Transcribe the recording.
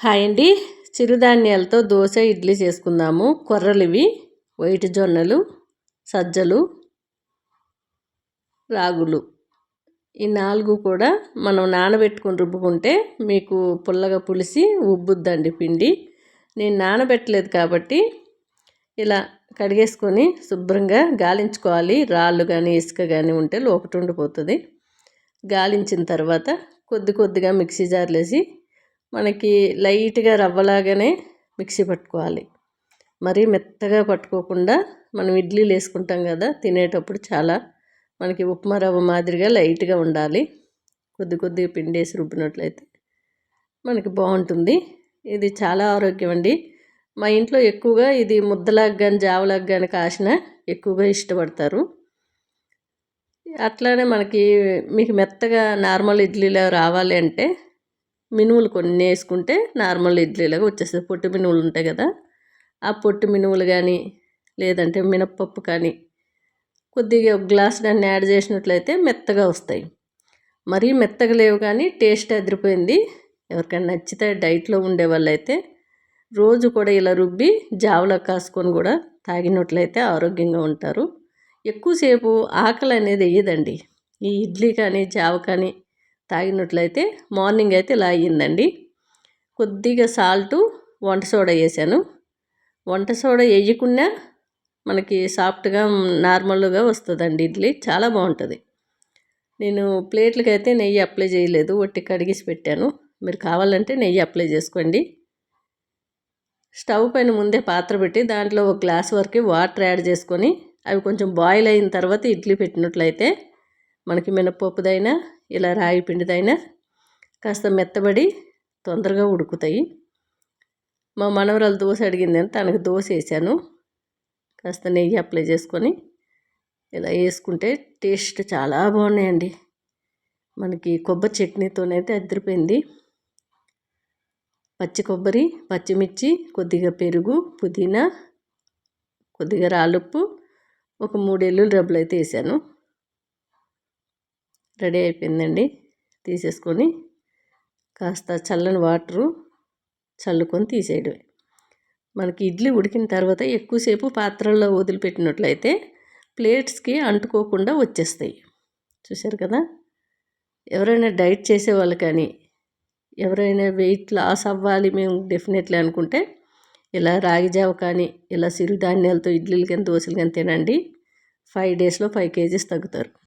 Hi అండి. చిరుధాన్యాలతో దోశ ఇడ్లీ చేసుకుందాము. కొర్రలు ఇవి వైట్ జొన్నలు సజ్జలు రాగులు. ఈ నాలుగు కూడా మనం నానబెట్టుకుని రుబ్బుకుంటే మీకు పుల్లగా పులిసి ఉబ్బుద్దండి పిండి. నేను నానబెట్టలేదు కాబట్టి ఇలా కడిగేసుకొని శుభ్రంగా గాలించుకోవాలి. రాళ్ళు కానీ ఇసుక కానీ ఉంటే లోపట ఉండిపోతుంది. గాలించిన తర్వాత కొద్ది కొద్దిగా మిక్సీ జార్లేసి మనకి లైట్గా రవ్వలాగానే మిక్సీ పట్టుకోవాలి. మరీ మెత్తగా పట్టుకోకుండా మనం ఇడ్లీలు వేసుకుంటాం కదా తినేటప్పుడు చాలా మనకి ఉప్మా రవ్వ మాదిరిగా లైట్గా ఉండాలి. కొద్ది కొద్దిగా పిండి వేసి రుబ్బినట్లయితే మనకి బాగుంటుంది. ఇది చాలా ఆరోగ్యం అండి. మా ఇంట్లో ఎక్కువగా ఇది ముద్దలాగా కానీ జావలాగా కానీ కాసిన ఎక్కువగా ఇష్టపడతారు. అట్లానే మనకి మీకు మెత్తగా నార్మల్ ఇడ్లీలో రావాలి అంటే మినుములు కొన్ని వేసుకుంటే నార్మల్ ఇడ్లీలాగా వచ్చేస్తుంది. పొట్టి మినుములు ఉంటాయి కదా ఆ పొట్టి మినుములు కానీ లేదంటే మినప్పప్పు కానీ కొద్దిగా ఒక గ్లాస్ దాన్ని యాడ్ చేసినట్లయితే మెత్తగా వస్తాయి. మరీ మెత్తగా లేవు కానీ టేస్ట్ అదిరిపోయింది. ఎవరికైనా నచ్చితే డైట్లో ఉండే వాళ్ళైతే రోజు కూడా ఇలా రుబ్బి జావలో కాసుకొని కూడా తాగినట్లయితే ఆరోగ్యంగా ఉంటారు. ఎక్కువసేపు ఆకలి అనేది వేయదండి. ఈ ఇడ్లీ కానీ జావ కానీ తాగినట్లయితే మార్నింగ్ అయితే ఇలా అయ్యిందండి కొద్దిగా సాల్టు వంట సోడా వేసాను. వంట సోడా వేయకుండా మనకి సాఫ్ట్గా నార్మల్గా వస్తుందండి ఇడ్లీ. చాలా బాగుంటుంది. నేను ప్లేట్లకి అయితే నెయ్యి అప్లై చేయలేదు. ఒట్టి కడిగేసి పెట్టాను. మీరు కావాలంటే నెయ్యి అప్లై చేసుకోండి. స్టవ్ పైన ముందే పాత్ర పెట్టి దాంట్లో ఒక గ్లాస్ వరకు వాటర్ యాడ్ చేసుకొని అవి కొంచెం బాయిల్ అయిన తర్వాత ఇడ్లీ పెట్టినట్లయితే మనకి మినపప్పుదైనా ఇలా రాగి పిండిదైనా కాస్త మెత్తబడి తొందరగా ఉడుకుతాయి. మా మనవరాలు దోశ అడిగింది అని తనకు దోశ వేసాను. కాస్త నెయ్యి అప్లై చేసుకొని ఇలా వేసుకుంటే టేస్ట్ చాలా బాగున్నాయండి. మనకి కొబ్బరి చట్నీతోనైతే అదిరిపోయింది పచ్చి కొబ్బరి పచ్చిమిర్చి కొద్దిగా పెరుగు పుదీనా కొద్దిగా రాలుప్పు ఒక మూడు ఎల్లుల్లి రబ్బలు అయితే వేసాను. రెడీ అయిపోయిందండి. తీసేసుకొని కాస్త చల్లని వాటరు చల్లుకొని తీసేయడమే. మనకి ఇడ్లీ ఉడికిన తర్వాత ఎక్కువసేపు పాత్రల్లో వదిలిపెట్టినట్లయితే ప్లేట్స్కి అంటుకోకుండా వచ్చేస్తాయి. చూశారు కదా? ఎవరైనా డైట్ చేసేవాళ్ళు కానీ ఎవరైనా వెయిట్ లాస్ అవ్వాలి మేము డెఫినెట్లీ అనుకుంటే ఇలా రాగి జావ కానీ ఇలా సిరుధాన్యాలతో ఇడ్లీలు కానీ దోశలు కానీ తినండి. ఫైవ్ డేస్లో ఫైవ్ కేజీస్ తగ్గుతారు.